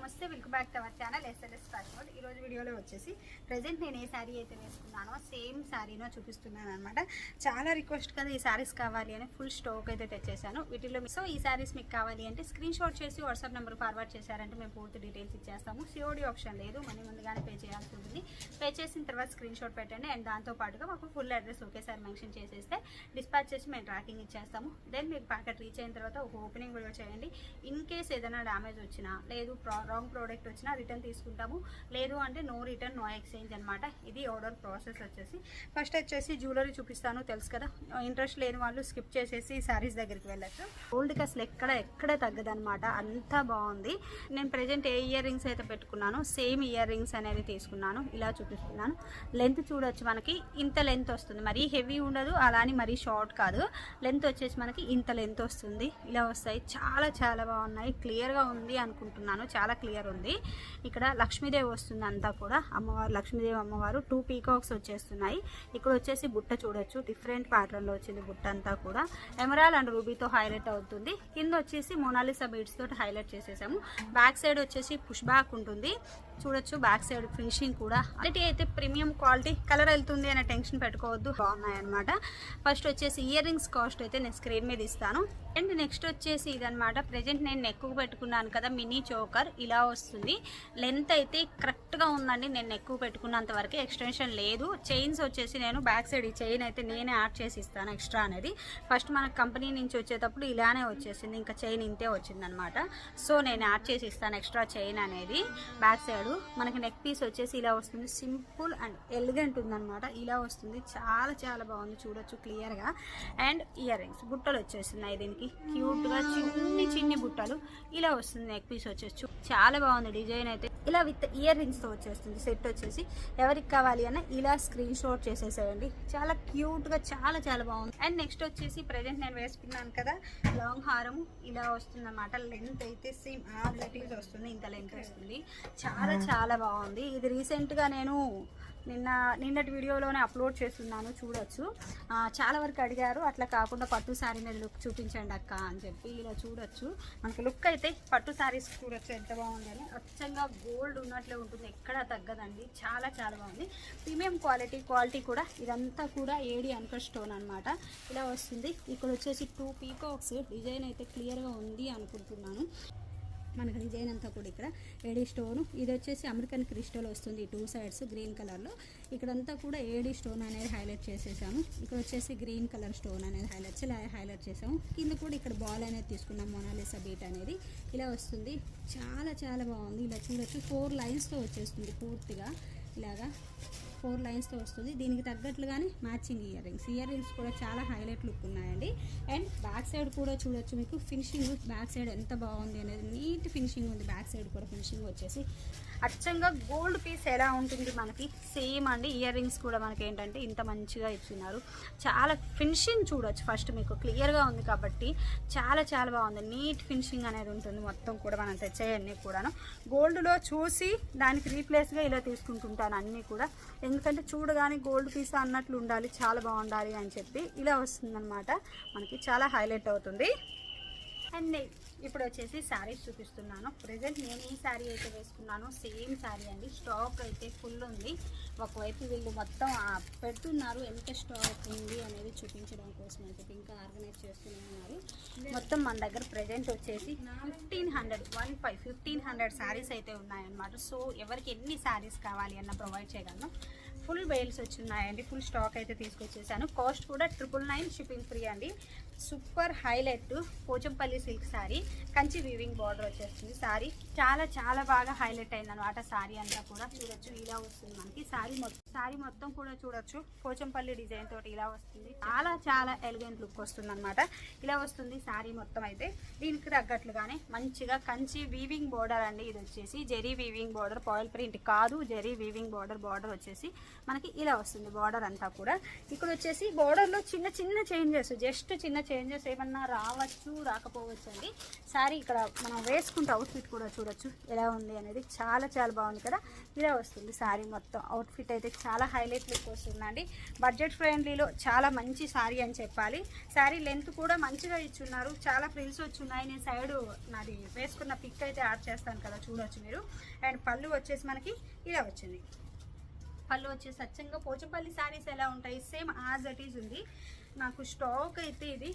నమస్తే welcome back to our channel SLS fashion ఈ రోజు వీడియోలో వచ్చేసి ప్రజెంట్ నేను ఏ శారీ అయితే వేసుకున్నానో సేమ్ శారీనో చూపిస్తున్నాను అనమాట చాలా రిక్వెస్ట్ కదా ఈ శారీస్ కావాలి అని ఫుల్ స్టాక్ అయితే తెచ్చేసాను. వీటిలో సో ఈ శారీస్ మీకు కావాలి అంటే స్క్రీన్ షాట్ చేసి వాట్సాప్ నెంబర్ ఫార్వర్డ్ చేశారంటే మేము పూర్తి డీటెయిల్స్ ఇచ్చేస్తాము. సిఓడి ఆప్షన్ లేదు మనీ ముందుగానే పే చేయాల్సి ఉంటుంది. పే చేసిన తర్వాత స్క్రీన్ షాట్ పెట్టండి. అండ్ దాంతో పాటుగా మాకు ఫుల్ అడ్రస్ ఒకేసారి మెన్షన్ చేసేస్తే డిస్పాచ్ చేసి మేము ట్రాకింగ్ ఇచ్చేస్తాము. దెన్ మీకు ప్యాకెట్ రీచ్ అయిన తర్వాత ఒక ఓపెనింగ్ వీడియో చేయండి. ఇన్ కేస్ ఏదైనా డ్యామేజ్ వచ్చినా లేదు రాంగ్ ప్రోడక్ట్ వచ్చినా రిటర్న్ తీసుకుంటాము. లేదు అంటే నో రిటర్న్ నో ఎక్స్చేంజ్ అనమాట ఇది ఆర్డర్ ప్రాసెస్ వచ్చేసి. ఫస్ట్ వచ్చేసి జ్యువెలరీ చూపిస్తాను తెలుసు కదా. ఇంట్రెస్ట్ లేని వాళ్ళు స్కిప్ చేసేసి శారీస్ దగ్గరికి వెళ్ళచ్చు. ఓల్డ్ అసలు ఎక్కడ ఎక్కడ తగ్గదనమాట అంతా బాగుంది. నేను ప్రజెంట్ ఏ ఇయర్ రింగ్స్ అయితే పెట్టుకున్నాను సేమ్ ఇయర్ రింగ్స్ అనేది తీసుకున్నాను. ఇలా చూపిస్తున్నాను. లెంత్ చూడొచ్చు మనకి. ఇంత లెంత్ వస్తుంది. మరీ హెవీ ఉండదు అలా అని మరీ షార్ట్ కాదు. లెంత్ వచ్చేసి మనకి ఇంత లెంత్ వస్తుంది. ఇలా వస్తాయి. చాలా చాలా బాగున్నాయి. క్లియర్గా ఉంది అనుకుంటున్నాను. చాలా క్లియర్ ఉంది. ఇక్కడ లక్ష్మీదేవి వస్తుంది అంతా కూడా. అమ్మవారు లక్ష్మీదేవి అమ్మవారు టూ పీకాక్స్ వచ్చేస్తున్నాయి. ఇక్కడ వచ్చేసి బుట్ట చూడొచ్చు. డిఫరెంట్ ప్యాటర్న్లో వచ్చింది బుట్ట అంతా కూడా. ఎమరాల్ అండ్ రూబీతో హైలైట్ అవుతుంది. కింద వచ్చేసి మోనాలిసా బీడ్స్ తోటి హైలైట్ చేసేసాము. బ్యాక్ సైడ్ వచ్చేసి పుష్ బ్యాక్ ఉంటుంది. చూడొచ్చు బ్యాక్ సైడ్ ఫినిషింగ్ కూడా. క్వాలిటీ అయితే ప్రీమియం క్వాలిటీ కలర్ వెళ్తుంది అనే టెన్షన్ పెట్టుకోవద్దు. బాగున్నాయి అనమాట ఫస్ట్ వచ్చేసి ఇయర్ రింగ్స్ కాస్ట్ అయితే నేను స్క్రీన్ మీద ఇస్తాను. అండ్ నెక్స్ట్ వచ్చేసి ఇదనమాట ప్రజెంట్ నేను ఎక్కువ పెట్టుకున్నాను కదా మినీ చోకర్ ఇలా వస్తుంది. లెంత్ అయితే కరెక్ట్గా ఉందండి. నేను ఎక్కువ పెట్టుకున్నంత వరకు ఎక్స్టెన్షన్ లేదు. చైన్స్ వచ్చేసి నేను బ్యాక్ సైడ్ ఈ చైన్ అయితే నేనే యాడ్ చేసి ఇస్తాను ఎక్స్ట్రా అనేది. ఫస్ట్ మన కంపెనీ నుంచి వచ్చేటప్పుడు ఇలానే వచ్చేసింది. ఇంకా చైన్ ఇంతే వచ్చిందనమాట సో నేను యాడ్ చేసి ఇస్తాను ఎక్స్ట్రా చైన్ అనేది. బ్యాక్ సైడ్ మనకి నెక్ పీస్ వచ్చేసి ఇలా వస్తుంది. సింపుల్ అండ్ ఎలిగెంట్ ఉందనమాట ఇలా వస్తుంది. చాలా చాలా బాగుంది. చూడొచ్చు క్లియర్గా అండ్ ఇయర్ రింగ్స్ బుట్టలు వచ్చేస్తున్నాయి దీనికి. క్యూట్గా చిన్ని చిన్ని బుట్టలు. ఇలా వస్తుంది నెక్ పీస్ వచ్చేసి. చాలా బాగుంది డిజైన్ అయితే. ఇలా విత్ ఇయర్ రింగ్స్తో వచ్చేస్తుంది. సెట్ వచ్చేసి. ఎవరికి కావాలి అన్న ఇలా స్క్రీన్ షాట్ చేసేసేయండి. చాలా క్యూట్గా చాలా చాలా బాగుంది. అండ్ నెక్స్ట్ వచ్చేసి ప్రజెంట్ నేను వేసుకున్నాను కదా. లాంగ్ హారం ఇలా వస్తుంది అనమాట లెంత్ అయితే సేమ్ ఆ రిలేటివ్స్ వస్తుంది. ఇంత లెంత్ వస్తుంది. చాలా చాలా బాగుంది. ఇది రీసెంట్గా నేను నిన్న నిన్నటి వీడియోలోనే అప్లోడ్ చేస్తున్నాను. చూడొచ్చు. చాలా వరకు అడిగారు. అట్లా కాకుండా పట్టు శారీ మీద లుక్ చూపించండి అక్క అని చెప్పి ఇలా చూడొచ్చు. మనకి లుక్ అయితే పట్టు శారీస్ చూడొచ్చు ఎంత బాగుందని. అచ్చంగా గోల్డ్ ఉన్నట్లే ఉంటుంది. ఎక్కడ తగ్గదండి. చాలా చాలా బాగుంది. ప్రీమియం క్వాలిటీ క్వాలిటీ కూడా ఇదంతా కూడా ఏడి అంకర్ స్టోన్ అనమాట ఇలా వస్తుంది. ఇక్కడ వచ్చేసి టూ పీకాక్స్ డిజైన్ అయితే క్లియర్గా ఉంది అనుకుంటున్నాను. మనకి డిజైన్ అంతా కూడా ఇక్కడ. AD stone. ఇది వచ్చేసి అమెరికన్ క్రిస్టల్ వస్తుంది టూ సైడ్స్ గ్రీన్ కలర్లో. ఇక్కడంతా కూడా ఏడీ స్టోన్ అనేది హైలైట్ చేసేసాము. ఇక్కడ వచ్చేసి గ్రీన్ కలర్ స్టోన్ అనేది హైలైట్ ఇలా హైలైట్ చేసాము. కింద కూడా ఇక్కడ బాల్ అనేది తీసుకున్నాం మొనాలిసా బీట్ అనేది. ఇలా వస్తుంది. చాలా చాలా బాగుంది. ఇలా చూడొచ్చు. ఫోర్ లైన్స్తో వచ్చేస్తుంది పూర్తిగా. ఇలాగా. ఫోర్ లైన్స్తో వస్తుంది. దీనికి తగ్గట్లుగానే matching ear rings ear rings కూడా చాలా హైలైట్ లుక్ ఉన్నాయండి. అండ్ బ్యాక్ సైడ్ కూడా చూడొచ్చు మీకు. ఫినిషింగ్ బ్యాక్ సైడ్ ఎంత బాగుంది అనేది నీట్ ఫినిషింగ్ ఉంది. బ్యాక్ సైడ్ కూడా ఫినిషింగ్ వచ్చేసి అచ్చంగా గోల్డ్ పీస్ ఎలా ఉంటుంది మనకి? సేమ్ అండి ఇయర్ రింగ్స్ కూడా మనకి ఏంటంటే ఇంత మంచిగా ఇచ్చినారు. చాలా ఫినిషింగ్ చూడొచ్చు ఫస్ట్ మీకు క్లియర్గా ఉంది కాబట్టి చాలా చాలా బాగుంది. నీట్ ఫినిషింగ్ అనేది ఉంటుంది మొత్తం కూడా మనం తెచ్చేయన్నీ కూడాను. గోల్డ్లో చూసి దానికి రీప్లేస్గా ఇలా తీసుకుంటుంటాను అన్నీ కూడా. ఎందుకంటే చూడగానే గోల్డ్ పీస్ అన్నట్లు ఉండాలి చాలా బాగుండాలి అని చెప్పి ఇలా వస్తుందన్నమాట. మనకి చాలా హైలైట్ అవుతుంది. అండ్. ఇప్పుడు వచ్చేసి శారీస్ చూపిస్తున్నాను. ప్రజెంట్ నేను ఈ శారీ అయితే వేసుకున్నాను. సేమ్ శారీ అండి. స్టాక్ అయితే ఫుల్ ఉంది. ఒకవైపు వీళ్ళు మొత్తం పెడుతున్నారు. ఎంత స్టాక్ ఉంది అనేది చూపించడం కోసం అయితే ఇంకా ఆర్గనైజ్ చేస్తున్నారు మొత్తం మన దగ్గర ప్రజెంట్ వచ్చేసి fifteen hundred one five fifteen hundred saris అయితే ఉన్నాయన్నమాట. సో ఎవరికి ఎన్ని శారీస్ కావాలి అన్న ప్రొవైడ్ చేయగలను. ఫుల్ బెయిల్స్ వచ్చినాయండి ఫుల్ స్టాక్ అయితే తీసుకొచ్చేసాను. కాస్ట్ కూడా ట్రిపుల్ నైన్ షిప్పింగ్ ఫ్రీ అండి. Super highlight Pochampally silk sari Kanchi weaving border వచ్చేస్తుంది శారీ చాలా చాలా బాగా హైలైట్ అయింది అనమాట శారీ అంతా కూడా. చూడొచ్చు ఇలా వస్తుంది మనకి. శారీ మొత్తం శారీ మొత్తం కూడా చూడొచ్చు. పోచంపల్లి డిజైన్ తోటి ఇలా వస్తుంది. చాలా చాలా ఎలిగెంట్ లుక్ వస్తుంది అనమాట ఇలా వస్తుంది శారీ మొత్తం అయితే. దీనికి తగ్గట్లుగానే మంచిగా కంచి వీవింగ్ బార్డర్ అండి ఇది వచ్చేసి. Zari weaving border foil print కాదు. జెరీ వీవింగ్ బార్డర్ బార్డర్ వచ్చేసి మనకి ఇలా వస్తుంది బార్డర్ అంతా కూడా. ఇక్కడ వచ్చేసి బార్డర్లో చిన్న చిన్న చేంజెస్ జస్ట్ చిన్న చేంజెస్ ఏమన్నా రావచ్చు రాకపోవచ్చు అండి. సారీ ఇక్కడ మనం వేసుకుంటే అవుట్ఫిట్ కూడా చూడొచ్చు ఎలా ఉంది అనేది. చాలా చాలా బాగుంది కదా. ఇలా వస్తుంది శారీ మొత్తం. అవుట్ఫిట్ అయితే చాలా హైలైట్ లుక్ వస్తుందండి. బడ్జెట్ ఫ్రెండ్లీలో చాలా మంచి శారీ అని చెప్పాలి. శారీ లెంత్ కూడా మంచిగా ఇచ్చున్నారు. చాలా ఫ్రిల్స్ వచ్చున్నాయి. నేను సైడ్ నాది వేసుకున్న పిక్ అయితే యాడ్ చేస్తాను కదా చూడొచ్చు మీరు. అండ్ పళ్ళు వచ్చేసి మనకి ఇలా వచ్చింది. పళ్ళు వచ్చేసి అచ్చంగా పోచంపల్లి శారీస్ ఎలా ఉంటాయి? సేమ్ యాజ్ ఇట్ ఈజ్ ఉంది. నాకు స్టాక్ అయితే ఇది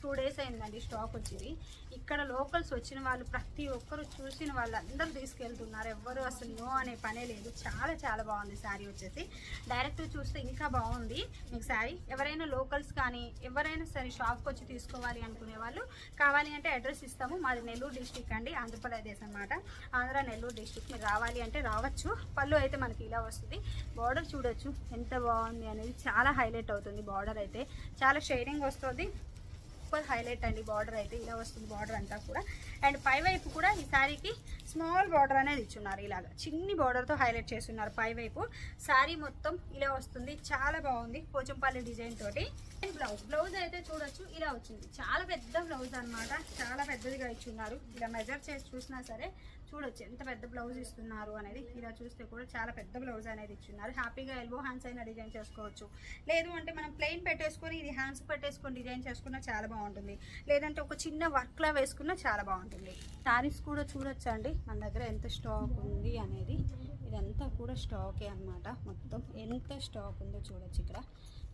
టూ డేస్ అయిందండి స్టాక్ వచ్చింది. ఇక్కడ లోకల్స్ వచ్చిన వాళ్ళు ప్రతి ఒక్కరు చూసిన వాళ్ళందరూ తీసుకెళ్తున్నారు. ఎవ్వరు అసలు నో అనే పనే లేదు. చాలా చాలా బాగుంది శారీ వచ్చేసి. డైరెక్ట్ చూస్తే ఇంకా బాగుంది. మీకు శారీ ఎవరైనా లోకల్స్ కానీ ఎవరైనా సరే షాప్కి వచ్చి తీసుకోవాలి అనుకునే వాళ్ళు కావాలి అంటే అడ్రస్ ఇస్తాము. మాది నెల్లూరు డిస్టిక్ అండి ఆంధ్రప్రదేశ్ అనమాట ఆంధ్ర నెల్లూరు డిస్టిక్ మీరు రావాలి అంటే రావచ్చు. పళ్ళు అయితే మనకి ఇలా వస్తుంది. బార్డర్ చూడొచ్చు. ఎంత బాగుంది అనేది చాలా హైలైట్ అవుతుంది బార్డర్ అయితే. చాలా షైనింగ్ వస్తుంది. సూపర్ హైలైట్ అండి. బార్డర్ అయితే ఇలా వస్తుంది బార్డర్ అంతా కూడా. అండ్ పై వైపు కూడా ఈ శారీకి స్మాల్ బార్డర్ అనేది ఇచ్చున్నారు ఇలాగా. చిన్ని బార్డర్తో హైలైట్ చేస్తున్నారు పై వైపు. శారీ మొత్తం ఇలా వస్తుంది. చాలా బాగుంది పోచంపల్లి డిజైన్ తోటి. అండ్ బ్లౌజ్ బ్లౌజ్ అయితే చూడొచ్చు. ఇలా వచ్చింది. చాలా పెద్ద బ్లౌజ్ అన్నమాట. చాలా పెద్దదిగా ఇచ్చున్నారు. ఇలా మెజర్ చేసి చూసినా సరే చూడొచ్చు. ఎంత పెద్ద బ్లౌజ్ ఇస్తున్నారు అనేది ఇలా చూస్తే కూడా చాలా పెద్ద బ్లౌజ్ అనేది ఇచ్చున్నారు. హ్యాపీగా ఎల్బో హ్యాండ్స్ అయినా డిజైన్ చేసుకోవచ్చు. లేదు అంటే మనం ప్లెయిన్ పెట్టేసుకొని ఇది హ్యాండ్స్ పెట్టేసుకొని డిజైన్ చేసుకున్నా చాలా బాగుంటుంది. లేదంటే ఒక చిన్న వర్క్లా వేసుకున్నా చాలా బాగుంటుంది. శారీస్ కూడా చూడొచ్చు అండి మన దగ్గర ఎంత స్టాక్ ఉంది అనేది ఇదంతా కూడా స్టాకే అన్నమాట. మొత్తం ఎంత స్టాక్ ఉందో చూడొచ్చు ఇక్కడ.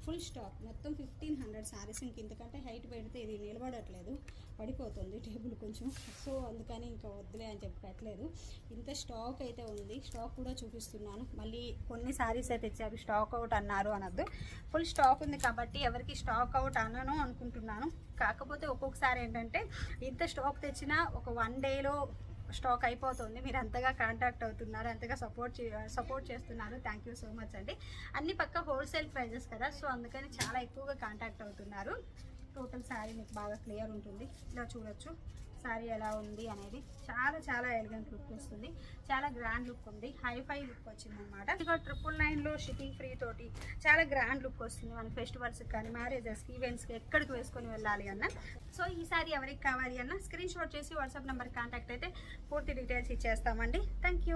Full stock. మొత్తం ఫిఫ్టీన్ హండ్రెడ్ శారీస్ ఇంక ఇంతకంటే హైట్ పెడితే ఇది నిలబడట్లేదు. పడిపోతుంది టేబుల్ కొంచెం. సో అందుకని ఇంకా వద్దులే అని చెప్పి పెట్టలేదు. ఇంత స్టాక్ అయితే ఉంది. స్టాక్ కూడా చూపిస్తున్నాను. మళ్ళీ కొన్ని శారీస్ అయితే ఇచ్చారు స్టాక్ అవుట్ అన్నారు అనొద్దు. ఫుల్ స్టాక్ ఉంది కాబట్టి ఎవరికి స్టాక్ అవుట్ అనను అనుకుంటున్నాను. కాకపోతే ఒక్కొక్కసారి ఏంటంటే ఇంత స్టాక్ తెచ్చినా ఒక వన్ డేలో స్టాక్ అయిపోతుంది. మీరు అంతగా కాంటాక్ట్ అవుతున్నారు అంతగా సపోర్ట్ సపోర్ట్ చేస్తున్నారు. థ్యాంక్ యూ సో మచ్ అండి. అన్ని పక్క హోల్సేల్ ప్రైజెస్ కదా సో అందుకని చాలా ఎక్కువగా కాంటాక్ట్ అవుతున్నారు. టోటల్ శారీ మీకు బాగా క్లియర్ ఉంటుంది. ఇలా చూడొచ్చు. శారీ ఎలా ఉంది అనేది చాలా చాలా ఎలిగెంట్ లుక్ వస్తుంది. చాలా గ్రాండ్ లుక్ ఉంది. హైఫై లుక్ వచ్చింది అనమాట ఇక ట్రిపుల్ నైన్లో షిప్పింగ్ ఫ్రీ తోటి చాలా గ్రాండ్ లుక్ వస్తుంది. మన ఫెస్టివల్స్కి కానీ మ్యారేజెస్కి ఈవెంట్స్కి ఎక్కడికి వేసుకొని వెళ్ళాలి అన్న. సో ఈ సారీ ఎవరికి కావాలి అన్న స్క్రీన్ షాట్ చేసి వాట్సాప్ నెంబర్ కాంటాక్ట్ అయితే పూర్తి డీటెయిల్స్ ఇచ్చేస్తామండి. థ్యాంక్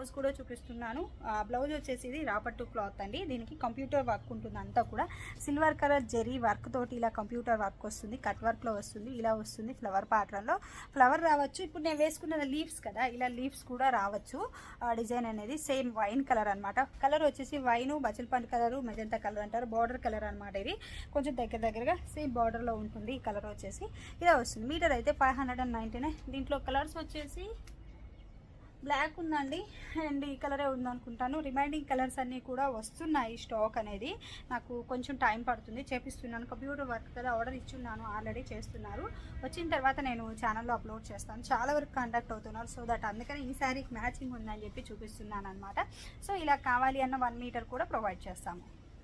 యూ కూడా చూపిస్తున్నాను. ఆ బ్లౌజ్ వచ్చేసి ఇది రాపట్టు క్లాత్ అండి. దీనికి కంప్యూటర్ వర్క్ ఉంటుంది అంతా కూడా. సిల్వర్ కలర్ జెరీ వర్క్ తోటి ఇలా కంప్యూటర్ వర్క్ వస్తుంది. కట్ వర్క్లో వస్తుంది. ఇలా వస్తుంది ఫ్లవర్ ప్యాటర్న్లో ఫ్లవర్ రావచ్చు. ఇప్పుడు నేను వేసుకున్న లీవ్స్ కదా ఇలా లీవ్స్ కూడా రావచ్చు. డిజైన్ అనేది సేమ్ వైన్ కలర్ అనమాట కలర్ వచ్చేసి వైను బచల్పండు కలర్ మెజంతా కలర్ అంటారు. బార్డర్ కలర్ అనమాట ఇది. కొంచెం దగ్గర దగ్గరగా సేమ్ బార్డర్లో ఉంటుంది ఈ కలర్ వచ్చేసి. ఇలా వస్తుంది. మీటర్ అయితే ఫైవ్ హండ్రెడ్ అండ్ దీంట్లో కలర్స్ వచ్చేసి బ్లాక్ ఉందండి అండ్ ఈ కలరే ఉందనుకుంటాను. రిమైనింగ్ కలర్స్ అన్నీ కూడా వస్తున్నాయి స్టాక్ అనేది. నాకు కొంచెం టైం పడుతుంది చేపిస్తున్నాను. కంప్యూటర్ వర్క్ కదా ఆర్డర్ ఇచ్చున్నాను ఆల్రెడీ చేస్తున్నారు. వచ్చిన తర్వాత నేను ఛానల్లో అప్లోడ్ చేస్తాను. చాలా వరకు కండక్ట్ అవుతున్నారు. సో దట్ అందుకని ఈ శారీకి మ్యాచింగ్ ఉందని చెప్పి చూపిస్తున్నాను అనమాట సో ఇలా కావాలి అన్న వన్ మీటర్ కూడా ప్రొవైడ్ చేస్తాము.